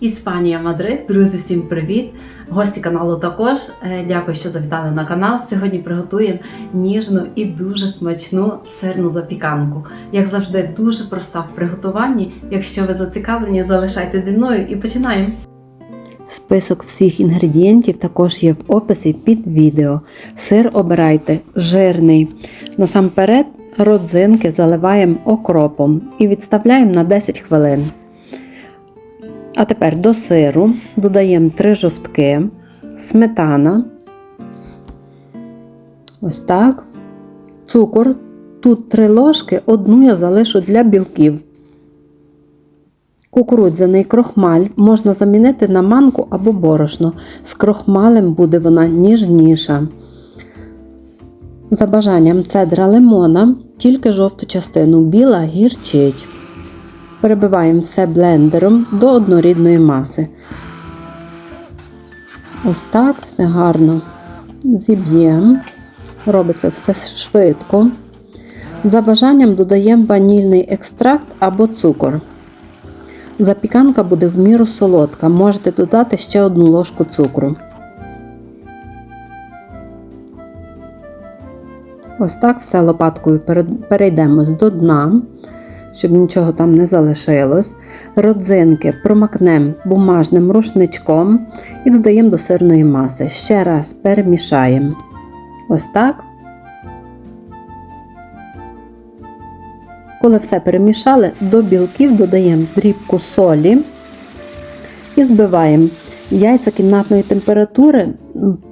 Іспанія Мадрид, друзі, всім привіт! Гості каналу також. Е, Дякую, що завітали на канал. Сьогодні приготуємо ніжну і дуже смачну сирну запіканку. Як завжди, дуже проста в приготуванні. Якщо ви зацікавлені, залишайте зі мною і починаємо. Список всіх інгредієнтів також є в описі під відео. Сир обирайте жирний. Насамперед родзинки заливаємо окропом і відставляємо на 10 хвилин. А тепер до сиру додаємо 3 жовтки, сметана. Ось так. Цукор. Тут 3 ложки, одну я залишу для білків. Кукурудзяний крохмаль можна замінити на манку або борошно. З крохмалем буде вона ніжніша. За бажанням цедра лимона, тільки жовту частину біла гірчить. Перебиваємо все блендером до однорідної маси. Ось так все гарно зіб'ємо. Робиться все швидко. За бажанням додаємо ванільний екстракт або цукор. Запіканка буде в міру солодка. Можете додати ще одну ложку цукру. Ось так все лопаткою перейдемо до дна, щоб нічого там не залишилось. Родзинки промакнемо бумажним рушничком і додаємо до сирної маси. Ще раз перемішаємо. Ось так. Коли все перемішали, до білків додаємо дрібку солі і збиваємо. Яйця кімнатної температури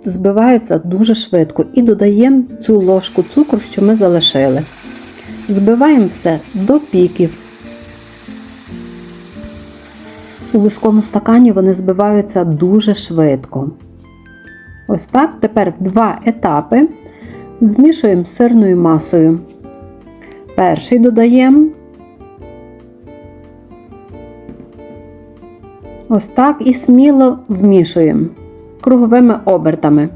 збиваються дуже швидко і додаємо цю ложку цукру, що ми залишили. Збиваємо все до піків. У вузькому стакані вони збиваються дуже швидко. Ось так. Тепер два етапи змішуємо з сирною масою. Перший додаємо. Ось так і сміло вмішуємо круговими обертами.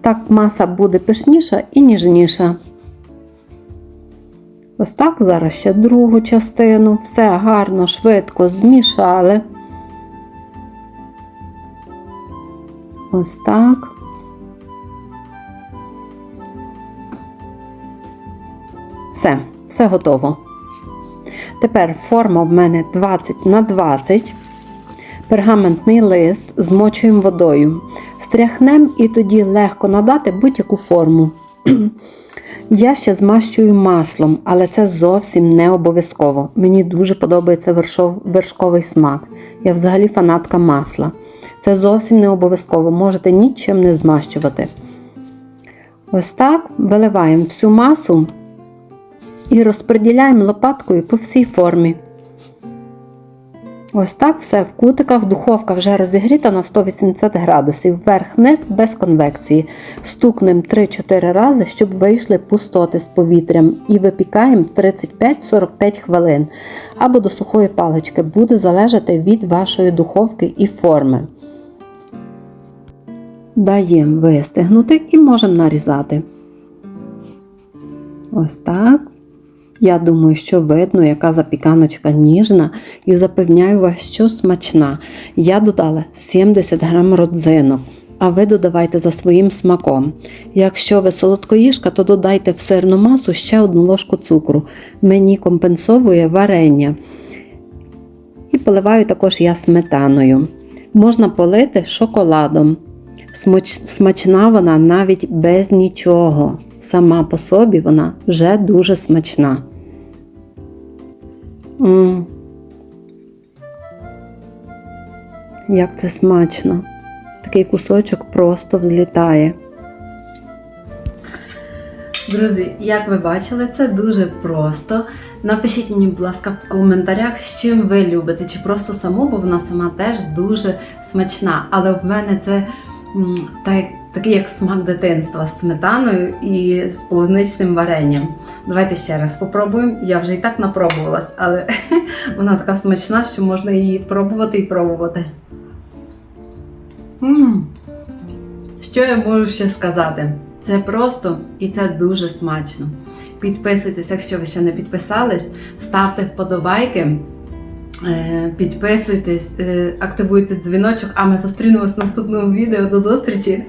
Так маса буде пишніша і ніжніша. Ось так зараз ще другу частину. Все гарно, швидко змішали. Ось так. Все, все готово. Тепер форма в мене 20 на 20. Пергаментний лист змочуємо водою. Стряхнемо і тоді легко надати будь-яку форму. Я ще змащую маслом, але це зовсім не обов'язково. Мені дуже подобається вершов, вершковий смак. Я взагалі фанатка масла. Це зовсім не обов'язково, можете нічим не змащувати. Ось так виливаємо всю масу і розподіляємо лопаткою по всій формі. Ось так все в кутиках. Духовка вже розігріта на 180 градусів. Вверх-вниз без конвекції. Стукнемо 3-4 рази, щоб вийшли пустоти з повітрям. І випікаємо 35-45 хвилин. Або до сухої палички. Буде залежати від вашої духовки і форми. Даємо вистигнути і можемо нарізати. Ось так. Я думаю, що видно, яка запіканочка ніжна, і запевняю вас, що смачна. Я додала 70 грам родзинок, а ви додавайте за своїм смаком. Якщо ви солодкоїжка, то додайте в сирну масу ще одну ложку цукру. Мені компенсовує варення. І поливаю також я сметаною. Можна полити шоколадом. Смачна вона навіть без нічого. Сама по собі вона вже дуже смачна. М -м. Як це смачно. Такий кусочок просто взлітає. Друзі, як ви бачили, це дуже просто. Напишіть мені, будь ласка, в коментарях, з чим ви любите, чи просто саму, бо вона сама теж дуже смачна. Але в мене це так, такий як смак дитинства з сметаною і з полуничним варенням. Давайте ще раз спробуємо. Я вже і так напробувалась, але вона така смачна, що можна її пробувати і пробувати. М -м. Що я можу ще сказати? Це просто і це дуже смачно. Підписуйтесь, якщо ви ще не підписались, ставте вподобайки. Е, Підписуйтесь, е, активуйте дзвіночок, а ми зустрінемось в наступному відео. До зустрічі!